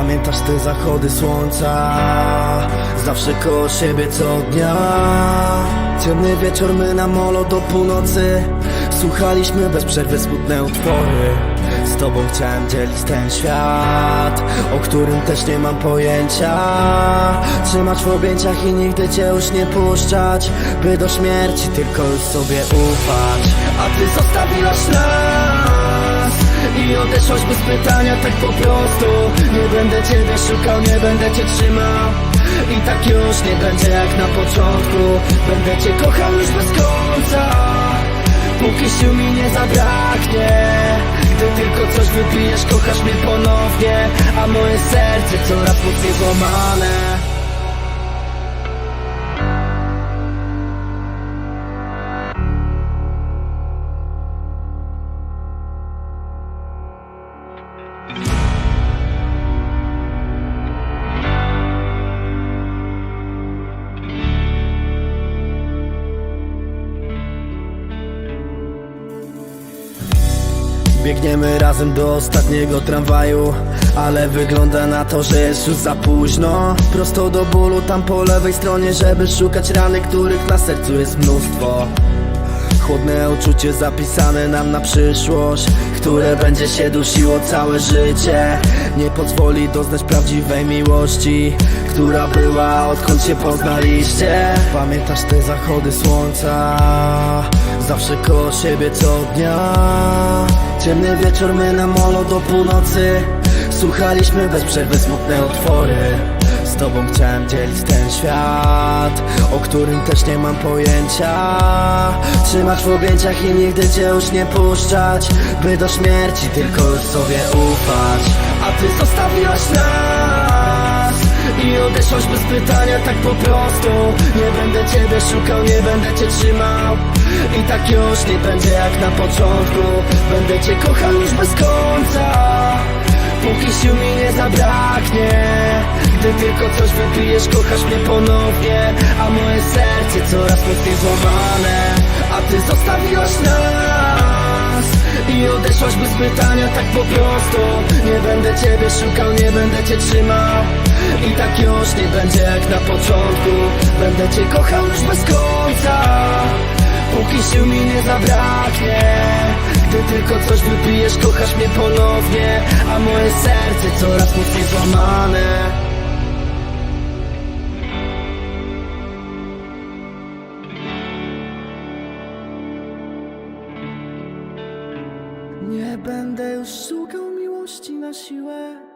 Pamiętasz te zachody słońca? Zawsze koło siebie co dnia. Ciemny wieczór, my na molo do północy. Słuchaliśmy bez przerwy smutne utwory. Z tobą chciałem dzielić ten świat O którym też nie mam pojęcia. Trzymać w objęciach i nigdy cię już nie puszczać By do śmierci tylko już sobie ufać. A ty zostawiłaś nas i odeszłaś bez pytania, tak po prostu. Nie będę ciebie szukał, nie będę cię trzymał. I tak już nie będzie jak na początku. Będę cię kochał już bez końca. Póki sił mi nie zabraknie. Gdy tylko coś wypijesz, kochasz mnie ponownie. A moje serce coraz mocniej złamane Biegniemy razem do ostatniego tramwaju Ale wygląda na to, że jest już za późno. Prosto do bólu tam po lewej stronie Żeby szukać rany, których na sercu jest mnóstwo. Chłodne uczucie zapisane nam na przyszłość Które będzie się dusiło całe życie. Nie pozwoli doznać prawdziwej miłości Która była odkąd się poznaliście. Pamiętasz te zachody słońca Zawsze koło siebie co dnia. Ciemny wieczór, my na molo do północy. Słuchaliśmy bez przerwy smutne utwory. Z tobą chciałem dzielić ten świat O którym też nie mam pojęcia. Trzymać w objęciach i nigdy cię już nie puszczać By do śmierci tylko już sobie ufać. A ty zostawiłaś nas I odeszłaś bez pytania tak po prostu. Nie będę ciebie szukał, nie będę cię trzymał. I tak już nie będzie jak na początku. Będę cię kochał już bez końca. Póki sił mi nie zabraknie. Gdy tylko coś wypijesz, kochasz mnie ponownie. A moje serce coraz mocniej złamane. A ty zostawiłaś nas Odeszłaś bez pytania, tak po prostu. Nie będę ciebie szukał, nie będę cię trzymał. I tak już nie będzie jak na początku. Będę cię kochał już bez końca. Póki sił mi nie zabraknie. Gdy tylko coś wypijesz, kochasz mnie ponownie. A moje serce coraz mocniej złamane Nie będę już szukał miłości na siłę